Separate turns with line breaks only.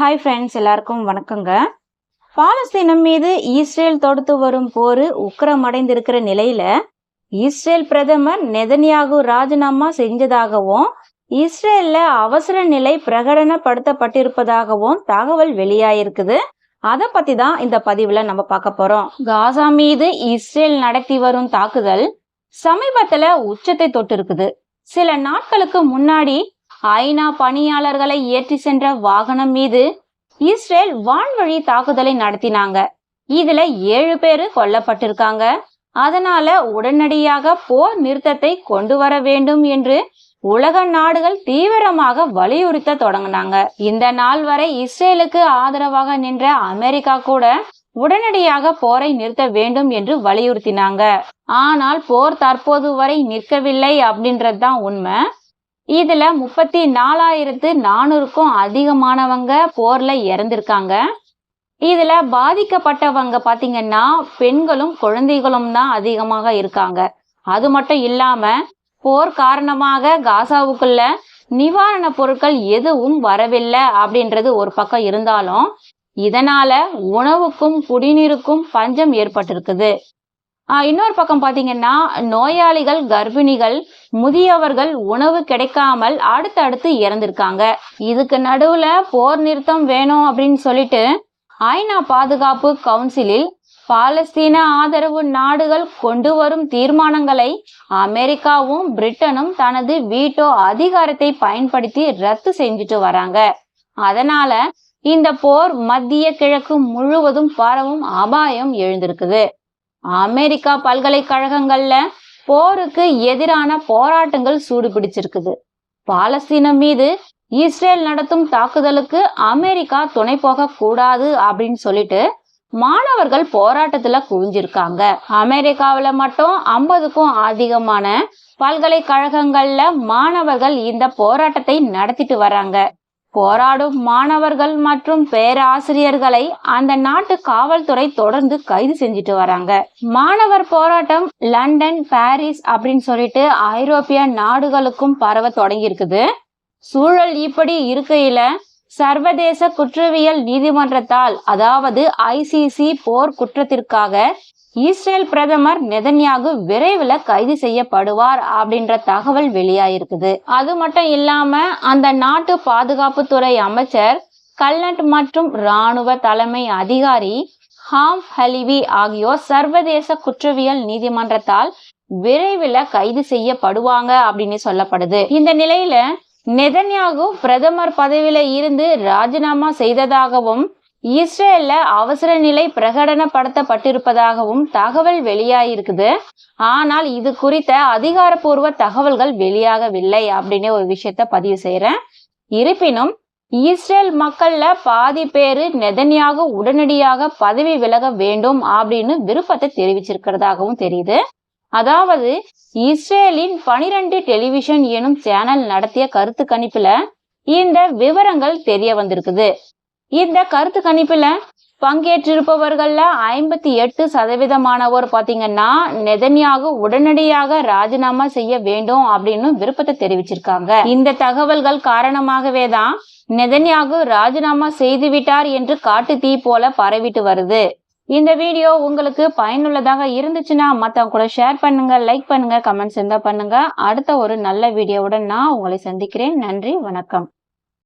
Hi friends எல்லாருக்கும் வணக்கங்க. பாலஸ்தீனம் மீது இஸ்ரேல் தொடுத்து வரும் போர் உக்கரமடைந்திருக்கிற நிலையில இஸ்ரேல் பிரதமர் நெதன்யாகு ராஜினாமா செஞ்சதாகவும் இஸ்ரேல்ல அவசர நிலை பிரகடனப்படுத்தப்பட்டிருப்பதாகவும் தகவல் வெளியாயிருக்குது. அதை பத்தி தான் இந்த பதிவுல நம்ம பார்க்க போறோம். காசா மீது இஸ்ரேல் நடத்தி வரும் தாக்குதல் சமீபத்துல உச்சத்தை தொட்டு இருக்குது சில நாட்களுக்கு முன்னாடி ஐநா பணியாளர்களை ஏற்றி சென்ற வாகனம் மீது இஸ்ரேல் வான்வழி தாக்குதலை நடத்தினாங்க. இதுல ஏழு பேரு கொல்லப்பட்டிருக்காங்க. அதனால உடனடியாக போர் நிறுத்தத்தை கொண்டு வர வேண்டும் என்று உலக நாடுகள் தீவிரமாக வலியுறுத்த தொடங்கினாங்க. இந்த நாள் வரை இஸ்ரேலுக்கு ஆதரவாக நின்ற அமெரிக்கா கூட உடனடியாக போரை நிறுத்த வேண்டும் என்று வலியுறுத்தினாங்க. ஆனால் போர் தற்போது வரை நிற்கவில்லை அப்படின்றது தான் உண்மை. இதுல முப்பத்தி நாலாயிரத்து நானூறுக்கும் அதிகமானவங்க போர்ல இறந்திருக்காங்க. இதுல பாதிக்கப்பட்டவங்க பாத்தீங்கன்னா பெண்களும் குழந்தைகளும் தான் அதிகமாக இருக்காங்க. அது மட்டும் இல்லாம போர் காரணமாக காசாவுக்குள்ள நிவாரண பொருட்கள் எதுவும் வரவில்லை அப்படின்றது ஒரு பக்கம் இருந்தாலும் இதனால உணவுக்கும் குடிநீருக்கும் பஞ்சம் ஏற்பட்டிருக்குது. இன்னொரு பக்கம் பார்த்தீங்கன்னா நோயாளிகள் கர்ப்பிணிகள் முதியவர்கள் உணவு கிடைக்காமல் அடுத்தடுத்து இறந்திருக்காங்க. இதுக்கு நடுவுல போர் நிறுத்தம் வேணும் அப்படின்னு சொல்லிட்டு ஐநா பாதுகாப்பு கவுன்சிலில் பாலஸ்தீன ஆதரவு நாடுகள் கொண்டு வரும் தீர்மானங்களை அமெரிக்காவும் பிரிட்டனும் தனது வீட்டோ அதிகாரத்தை பயன்படுத்தி ரத்து செஞ்சுட்டு வராங்க. அதனால இந்த போர் மத்திய கிழக்கு முழுவதும் பரவும் அபாயம் எழுந்திருக்குது. அமெரிக்கா பல்கலைக்கழகங்கள்ல போருக்கு எதிரான போராட்டங்கள் சூடு பிடிச்சிருக்குது பாலஸ்தீனம் மீது இஸ்ரேல் நடத்தும் தாக்குதலுக்கு அமெரிக்கா துணை போக கூடாது அப்படின்னு சொல்லிட்டு மாணவர்கள் போராட்டத்துல குவிஞ்சிருக்காங்க. அமெரிக்காவில மட்டும் ஐம்பதுக்கும் அதிகமான பல்கலைக்கழகங்கள்ல மாணவர்கள் இந்த போராட்டத்தை நடத்திட்டு வராங்க. போராடும் மாணவர்கள் மற்றும் பேராசிரியர்களை அந்த நாட்டு காவல்துறை தொடர்ந்து கைது செஞ்சுட்டு வராங்க. மாணவர் போராட்டம் லண்டன் பாரிஸ் அப்படின்னு சொல்லிட்டு ஐரோப்பிய நாடுகளுக்கும் பரவ தொடங்கி இருக்குது. சூழல் இப்படி இருக்கையில சர்வதேச குற்றவியல் நீதிமன்றத்தால் அதாவது ஐசிசி போர் குற்றத்திற்காக இஸ்ரேல் பிரதமர் நெதன்யாகு விரைவில் கைது செய்யப்படுவார் அப்படின்ற தகவல் வெளியாயிருக்குது. அது மட்டும் இல்லாம அந்த நாட்டு பாதுகாப்புத்துறை அமைச்சர் கல்னட் மற்றும் ராணுவ தலைமை அதிகாரி ஹாம் ஹலிவி ஆகியோர் சர்வதேச குற்றவியல் நீதிமன்றத்தால் விரைவில் கைது செய்யப்படுவாங்க அப்படின்னு சொல்லப்படுது. இந்த நிலையில நெதன்யாகு பிரதமர் பதவியில இருந்து ராஜினாமா செய்ததாகவும் இஸ்ரேல்ல அவசர நிலை பிரகடனப்படுத்தப்பட்டிருப்பதாகவும் தகவல் வெளியாயிருக்குது. ஆனால் இது குறித்த அதிகாரப்பூர்வ தகவல்கள் வெளியாகவில்லை அப்படின்னு ஒரு விஷயத்த பதிவு செய்யறேன் இருப்பினும் இஸ்ரேல் மக்கள்ல பாதி பேரு நெதன்யாக உடனடியாக பதவி விலக வேண்டும் அப்படின்னு விருப்பத்தை தெரிவிச்சிருக்கிறதாகவும் தெரியுது. அதாவது இஸ்ரேலின் பனிரெண்டு டெலிவிஷன் எனும் சேனல் நடத்திய கருத்து கணிப்புல இந்த விவரங்கள் தெரிய வந்திருக்குது. இந்த கருத்து கணிப்புல பங்கேற்றிருப்பவர்கள்ல ஐம்பத்தி எட்டு சதவீதமானவர் பாத்தீங்கன்னா நெதன்யாக உடனடியாக ராஜினாமா செய்ய வேண்டும் அப்படின்னு விருப்பத்தை தெரிவிச்சிருக்காங்க. இந்த தகவல்கள் காரணமாகவே தான் நெதன்யாகு ராஜினாமா செய்துவிட்டார் என்று காட்டு தீ போல பரவிட்டு வருது. இந்த வீடியோ உங்களுக்கு பயனுள்ளதாக இருந்துச்சுன்னா மற்றவங்க கூட ஷேர் பண்ணுங்க லைக் பண்ணுங்க கமெண்ட்ஸ் இருந்தா பண்ணுங்க. அடுத்த ஒரு நல்ல வீடியோவுடன் நான் உங்களை சந்திக்கிறேன். நன்றி வணக்கம்.